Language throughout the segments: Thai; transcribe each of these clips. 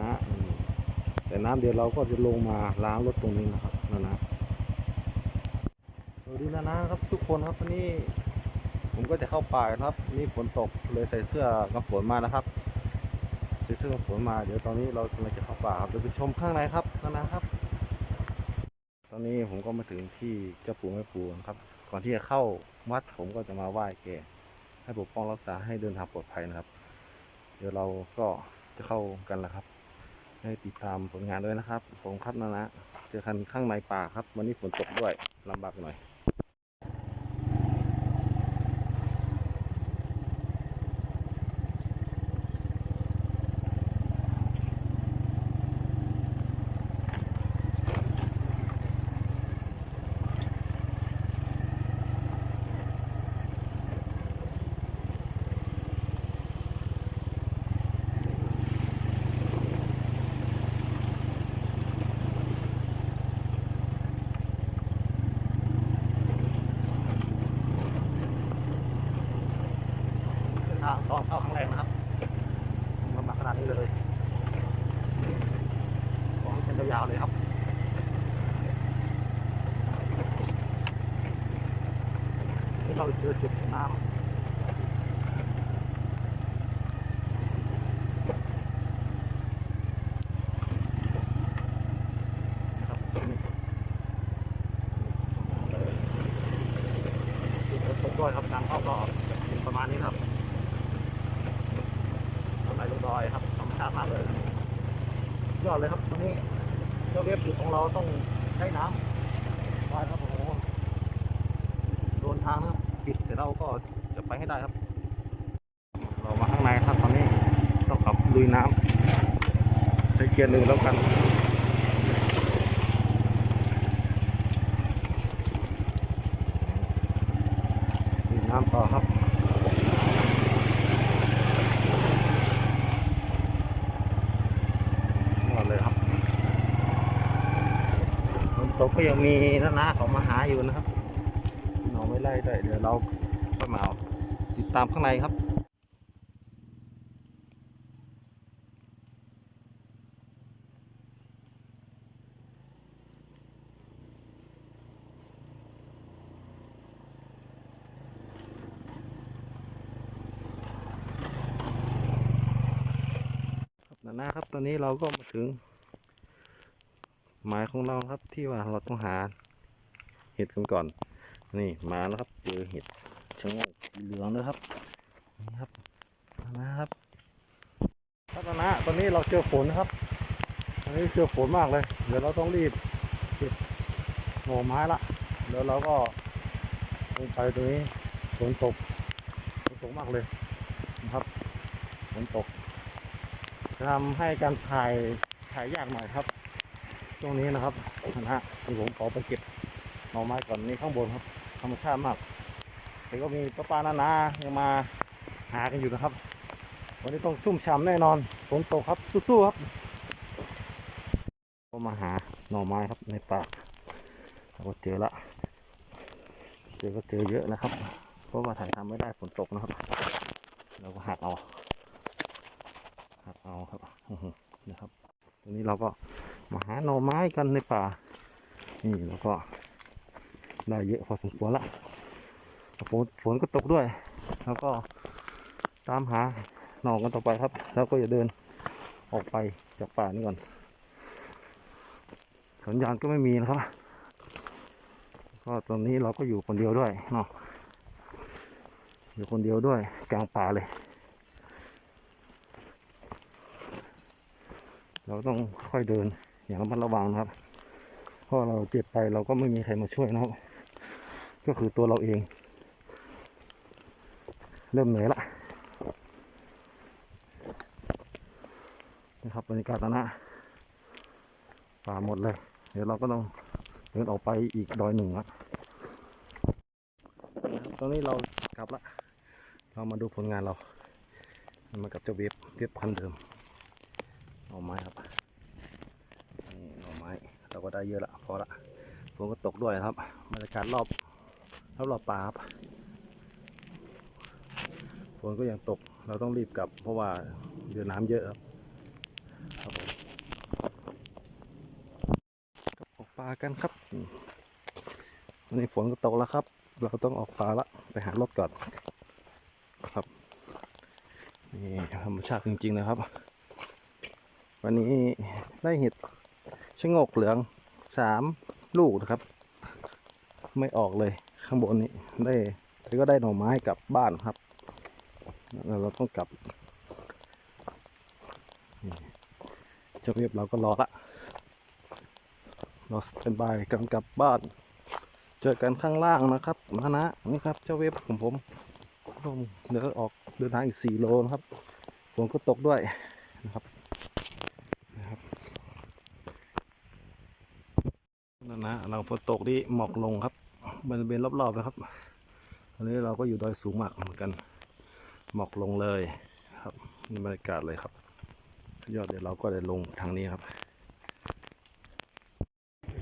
นะ แต่น้ำเดี๋ยวเราก็จะลงมาล้างรถตรงนี้นะครับนะนะสวัสดีนะนะครับทุกคนครับวันนี้ผมก็จะเข้าป่าครับ นี่ฝนตกเลยใส่เสื้อกันฝนมานะครับใส่เสื้อกันฝนมา เดี๋ยวตอนนี้เรากำลังจะเข้าป่าครับเดี๋ยวไปชมข้างในครับนะนะครับ ตอนนี้ผมก็มาถึงที่เจ้าปู่แม่ปู่นะครับ ก่อนที่จะเข้าวัดผมก็จะมาไหว้แกให้ปกป้องรักษาให้เดินทางปลอดภัยนะครับ เดี๋ยวเราก็จะเข้ากันแล้วครับ ให้ติดตามผลงานด้วยนะครับ ผมครับนะนะ เจอกันข้างในป่าครับ วันนี้ฝนตกด้วยลำบากหน่อย เส้นทางตอนเข้าข้างในนะครับลำบากขนาดนี้เลยขอให้เส้นยาวๆเลยครับนี่เราเจอจุดน้ำนะครับนี่จุดตกด้วยครับทาง เขาก็ประมาณนี้ครับทำไรลงดอยครับธรรมชาติมากเลย ยอดเลยครับวันนี้เจ้าเว็บจุดของเราต้องใช้น้ำไปครับโอ้โหโดนทางนะครับปิดแต่เราก็จะไปให้ได้ครับ เรามาข้างในครับตอนนี้ต้องขับลุยน้ำใช้เกียร์หนึ่งแล้วกันลุยน้ำ ต่อครับหมดเลยครับฝนตกก็ยังมีนานาเขามาหาอยู่นะครับหนอไม่ไล่ได้เดี๋ยวเราไปมาเอาติดตามข้างในครับ นานาครับ ตอนนี้เราก็มาถึง หมายของเราครับที่ว่าเราต้องหา เห็ดกันก่อน นี่มาแล้วครับเจอเห็ดชะโงกเหลืองนะครับนี่ครับนะครับครับนะตอนนี้เราเจอฝนครับตอนนี้เจอฝนมากเลย เดี๋ยวเราต้องรีบเก็บหน่อไม้ละเดี๋ยวเราก็ลงไปตรงนี้ฝนตกฝนตกมากเลยนะครับฝนตก จะทำให้การถ่ายถ่ายยากหน่อยครับช่วงนี้นะครับนะฮะผมขอไปเก็บหน่อไม้ก่อนนี่ข้างบนครับ ธรรมชาติมากแต่ก็มีป้าปานานายังมาหากันอยู่นะครับ วันนี้ต้องชุ่มฉ่ำแน่นอนฝนตกครับสู้ๆครับก็มาหาหน่อไม้ครับในป่าเราก็เจอละเจอก็เจอเยอะนะครับ เพราะว่าถ่ายทำไม่ได้ฝนตกนะครับ เราก็หักเอา หักเอาครับนะครับตรงนี้เราก็มาหาหน่อไม้กันในป่า นี่แล้วก็ได้เยอะพอสมควรละฝนฝนก็ตกด้วย แล้วก็ตามหาหน่อกันต่อไปครับ แล้วก็อย่าเดินออกไปจากป่านี้ก่อน สัญญาณก็ไม่มีนะครับ ก็ตอนนี้เราก็อยู่คนเดียวด้วยเนาะอยู่คนเดียวด้วยกลางป่าเลย เราต้องค่อยเดินอย่างระมัดระวังนะครับเพราะเราเจ็บไปเราก็ไม่มีใครมาช่วยนะครับ ก็คือตัวเราเอง เริ่มเหนื่อยละนะครับบรรยากาศตอนนะป่าหมดเลย เดี๋ยวเราก็ต้องเดินออกไปอีกดอยหนึ่งละนะตอนนี้เรากลับละ เรามาดูผลงานเรา มากับเจ้าเว็บเว็บพันเดิม หน่อไม้ครับนี่หน่อไม้เราก็ได้เยอะละพอละฝนก็ตกด้วยครับบรรยากาศรอบรอบรอบป่าครับฝนก็ยังตกเราต้องรีบกลับ เพราะว่าเดือน้ำเยอะครับครับผมออกปลากันครับวันนี้ฝนก็ตกแล้วครับ เราต้องออกปลาละไปหารถก่อนครับนี่ธรรมชาติจริงๆนะครับ วันนี้ได้เห็ดชะงกเหลืองสามลูกนะครับ ไม่ออกเลยข้างบนนี้ได้แล้วก็ได้หน่อไม้กลับบ้านครับเราต้องกลับเจ้าเรียบเราก็รอละรอสแตนบายกำลังกลับบ้าน เจอกันข้างล่างนะครับมานะนี่ครับเจ้าเว็บของผมผมเดี๋ยวออกเดินทางอีกสี่โลนะครับฝนก็ตกด้วยนะครับ นะเราฝนตกที่หมอกลงครับบริเวณรอบๆนะครับตอนนี้เราก็อยู่ดอยสูงมากเหมือนกันหมอกลงเลยครับนี่บรรยากาศเลยครับ ยอดเดี๋ยวเราก็จะลงทางนี้ครับ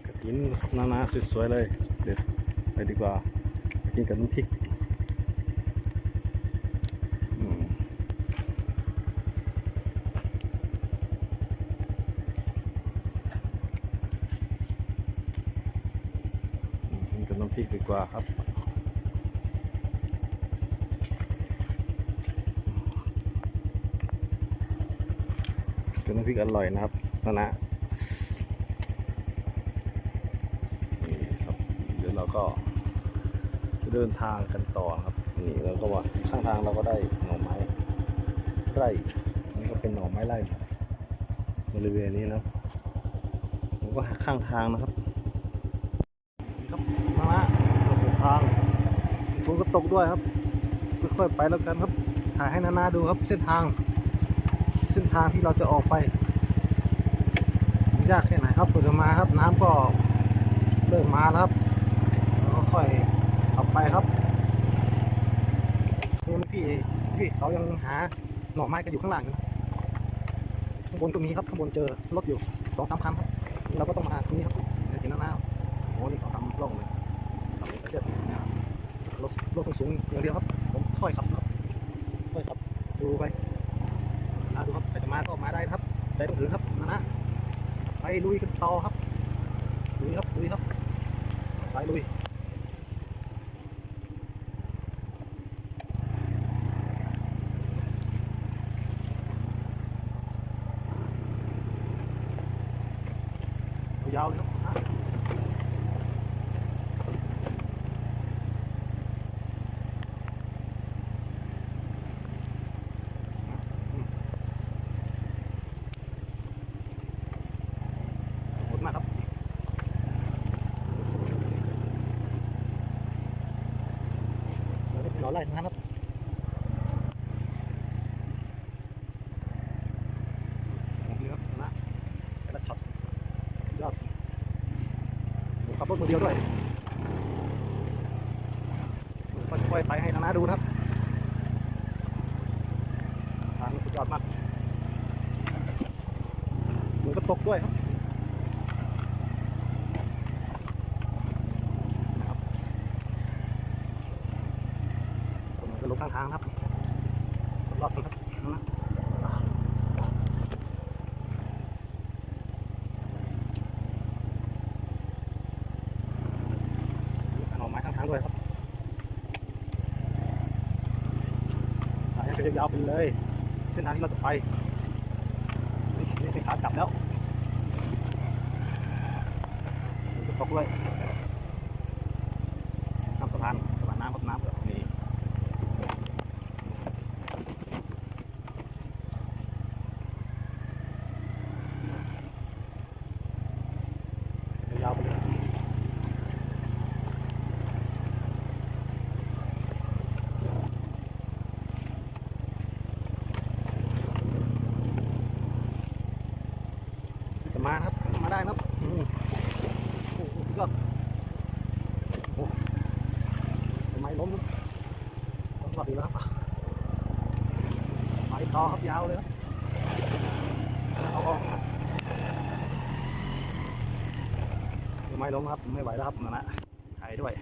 กระถินนานาสวยๆเลยเดี๋ยวไปดีกว่ากินกับน้ำพริกอืมกิ น้ำพริกดีกว่าครับเป็นน้ำพริกอร่อยนะครับนะนะนี่ครับ เดี๋ยวเราก็เดินทางกันต่อครับ นี่แล้วก็ว่าข้างทางเราก็ได้หน่อไม้ไร่นี่ก็เป็นหน่อไม้ไร่บริเวณนี้นะผมก็ข้างทางนะครับนี่ครับมาละเราเดินทาง ฝนก็ตกด้วยครับค่อยๆไปแล้วกันครับถ่ายให้นานาดูครับเส้นทาง เส้นทางที่เราจะออกไป ยากแค่ไหนครับฝึกมาครับ น้ำก็เริ่มมาแล้วครับเราก็ค่อยขับไปครับนี่พี่พี่เขายังหาหน่อไม้กันอยู่ข้างหล่างอยู่นะข้างบนก็มีครับข้างบนเจอรถอยู่สองสามคันครับเราก็ต้องมาตรงนี้ครับเดี๋ยวเห็นหน้าๆโอ้นี่เขาทำร่องเลยทำเชือกเนี่ย รถรถสูงๆอย่างเดียวครับ ผมค่อยขับครับค่อยขับ ดูไปมาดูครับใครจะมาก็มาได้ครับใจต้องถือครับนะนะไปลุยกันต่อครับลุยครับลุยครับไปลุยยาวๆเลยครับอะขอบคุณมากครับเดี๋ยวเรา ไล่นะครับนี่ครับนขับรถมือเดียวด้วยค่อยๆไปให้นานาดูนะครับทางสุดยอดมากมันก็ตกด้วยครับ ผมจะลงข้างทางครับรอบๆนะครับนะหน่อไม้ข้างทางด้วยครับถ่ายก็ยาวๆไปเลย เส้นทางที่เราจะไปนี่เป็นขากลับแล้วจะตกด้วยน้ำสะพานสะพานน้ำครับน้ำแบบนี้ ยาวไปเลยจะ มาได้นะครับโอ้โหสุดยอดโอ้โหทำไมล้มต้องกอดอยู่แล้วครับไปต่อครับยาวเลยครับเอาออกไม่ล้มครับไม่ไหวแล้วครับนั่นนะหายด้วย